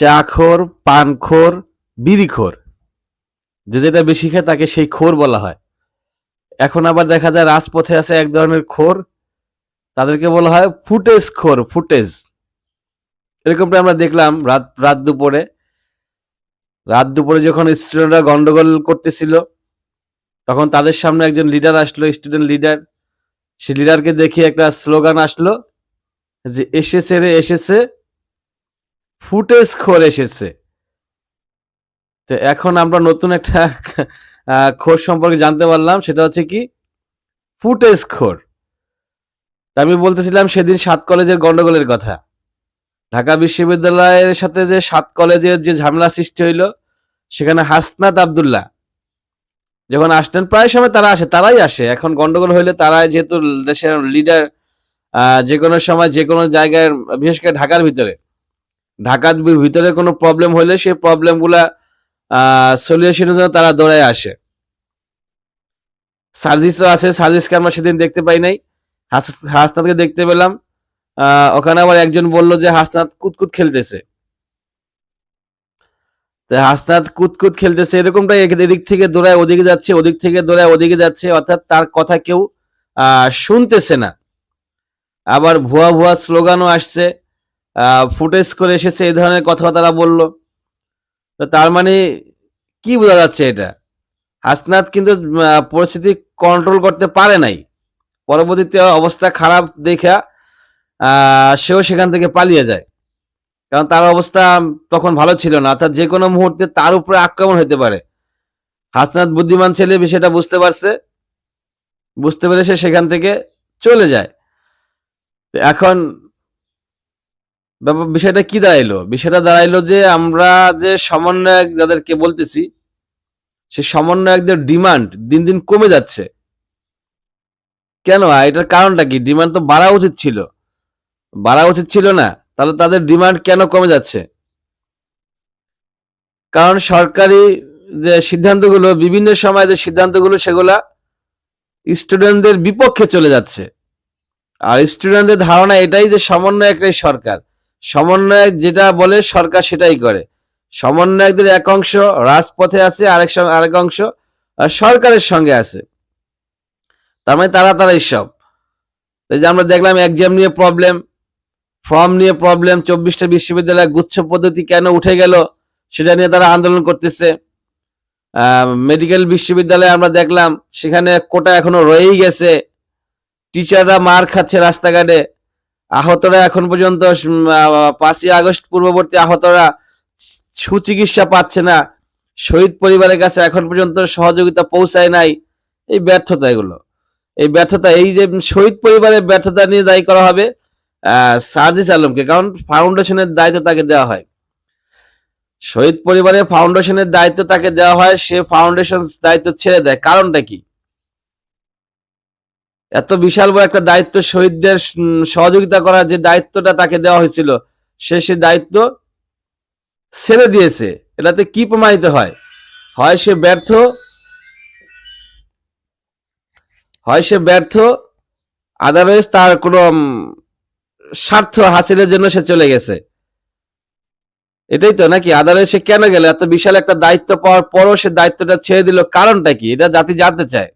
চাখোর, পানখোর বিড়িখোর যে যেটা বেশি খায় তাকে সেই খোর বলা হয়। এখন আবার দেখা যায় রাজপথে আছে এক ধরনের খোর, তাদেরকে বলা হয় ফুটেজ খোর, ফুটেজ। এরকমটা আমরা দেখলাম রাত রাত দুপুরে। রাত দুপুরে যখন স্টুডেন্টরা গন্ডগোল করতেছিল, তখন তাদের সামনে একজন লিডার আসলো স্টুডেন্ট লিডার সে লিডারকে দেখে একটা স্লোগান আসলো যে, এসেছে রে, এসেছে। ফুটেজ খোর এসেছে। তো এখন আমরা নতুন একটা খোর সম্পর্কে জানতে পারলাম, সেটা হচ্ছে কি? ফুটেজ খোর। আমি বলতেছিলাম সেদিন সাত কলেজের গন্ডগোলের কথা। ঢাকা বিশ্ববিদ্যালয়ের সাথে যে সাত কলেজের যে ঝামেলা সৃষ্টি হইল, সেখানে হাসনাত আব্দুল্লাহ। যখন আসতেন, প্রায় সময় তারা আসে, তারাই আসে। এখন গন্ডগোল হইলে তারাই যেহেতু দেশের লিডার যে কোনো সময় যে কোনো জায়গায়, বিশেষ করে ঢাকার ভিতরে। ঢাকার ভিতরে কোনো প্রবলেম হলে সেই প্রবলেমগুলা সলিউশনের জন্য তারা দৌড়ায় আসে। সার্জিসও আছে সার্জিসকে আমরা সেদিন দেখতে পাই নাই। হাস- হাসনাতকে দেখতে পেলাম। ওখানে আবার একজন বলল যে হাসনাত কুতকুত খেলতেছে। হাসনাত কুতকুত খেলতেছে এরকমটা এদিক থেকে দৌড়ায়, ওদিকে যাচ্ছে, ওদিক থেকে দৌড়ায়, ওদিকে যাচ্ছে, অর্থাৎ তার কথা কেউ শুনতেছে না। আবার ভুয়া ভুয়া স্লোগানও আসছে। ফুটেজ করে এসেছে, এই ধরনের কথা তারা বলল। তো তার মানে কি বোঝা যাচ্ছে এটা? হাসনাত কিন্তু পরিস্থিতি কন্ট্রোল করতে পারে নাই। পরবর্তীতে অবস্থা খারাপ দেখা সেও সেখান থেকে পালিয়ে যায়। কারণ তার অবস্থা তখন ভালো ছিল না, অর্থাৎ যে কোনো মুহূর্তে তার উপরে আক্রমণ হতে পারে। হাসনাত বুদ্ধিমান ছেলে, বিষয়টা বুঝতে পারছে। বুঝতে পেরে সে সেখান থেকে চলে যায়। এখন বিষয়টা কি দাঁড়াইলো? বিষয়টা দাঁড়াইলো যে আমরা যে সমন্বয়ক যাদেরকে বলতেছি, সে সমন্বয়কদের ডিমান্ড দিন দিন কমে যাচ্ছে। কেন? এটার কারণটা কি? ডিমান্ড তো বাড়া উচিত ছিল। বাড়া উচিত ছিল না, তাহলে তাদের ডিমান্ড কেন কমে যাচ্ছে? কারণ সরকারি যে সিদ্ধান্তগুলো, বিভিন্ন সময় যে সিদ্ধান্তগুলো, সেগুলা স্টুডেন্টদের বিপক্ষে চলে যাচ্ছে। আর স্টুডেন্টদের ধারণা এটাই যে সমন্বয় একটাই সরকার। সমন্বয়ক যেটা বলে সরকার সেটাই করে। সমন্বয়কদের এক অংশ রাজপথে আছে, আরেক আরেক অংশ সরকারের সঙ্গে আছে। তার মানে তারা তারাই সব। যে আমরা দেখলাম এক্সাম নিয়ে প্রবলেম ফর্ম নিয়ে প্রবলেম চব্বিশটা বিশ্ববিদ্যালয় গুচ্ছ পদ্ধতি কেন উঠে গেল সেটা নিয়ে তারা আন্দোলন করতেছে। মেডিকেল বিশ্ববিদ্যালয়ে আমরা দেখলাম সেখানে কোটা এখনও রয়েই গেছে। টিচাররা মার খাচ্ছে রাস্তাঘাটে। আহতরা এখন পর্যন্ত পাঁচই আগস্ট পূর্ববর্তী আহতরা সুচিকিৎসা পাচ্ছে না। শহীদ পরিবারের কাছে এখন পর্যন্ত সহযোগিতা পৌঁছায় নাই এই ব্যর্থতা এগুলো। এই ব্যর্থতা, এই যে শহীদ পরিবারের ব্যর্থতা নিয়ে দায়ী করা হবে সার্জিস আলমকে, কারণ ফাউন্ডেশনের দায়িত্ব তাকে দেওয়া হয়। শহীদ পরিবারের ফাউন্ডেশনের দায়িত্ব তাকে দেওয়া হয়, সে ফাউন্ডেশন দায়িত্ব ছেড়ে দেয়। কারণটা কি? এত বিশাল বড় একটা দায়িত্ব শহীদদের সহযোগিতা করার যে দায়িত্বটা তাকে দেওয়া হয়েছিল, সে সে দায়িত্ব ছেড়ে দিয়েছে। এটাতে কি প্রমাণিত হয়? হয় সে ব্যর্থ, হয় সে ব্যর্থ আদারওয়াইজ তার কোনো স্বার্থ হাসিলের জন্য সে চলে গেছে। এটাই তো নাকি? আদারওয়াইজ সে কেন গেল? এত বিশাল একটা দায়িত্ব পাওয়ার পরও সে দায়িত্বটা ছেড়ে দিল কারণটা কি? এটা জাতি জানতে চায়।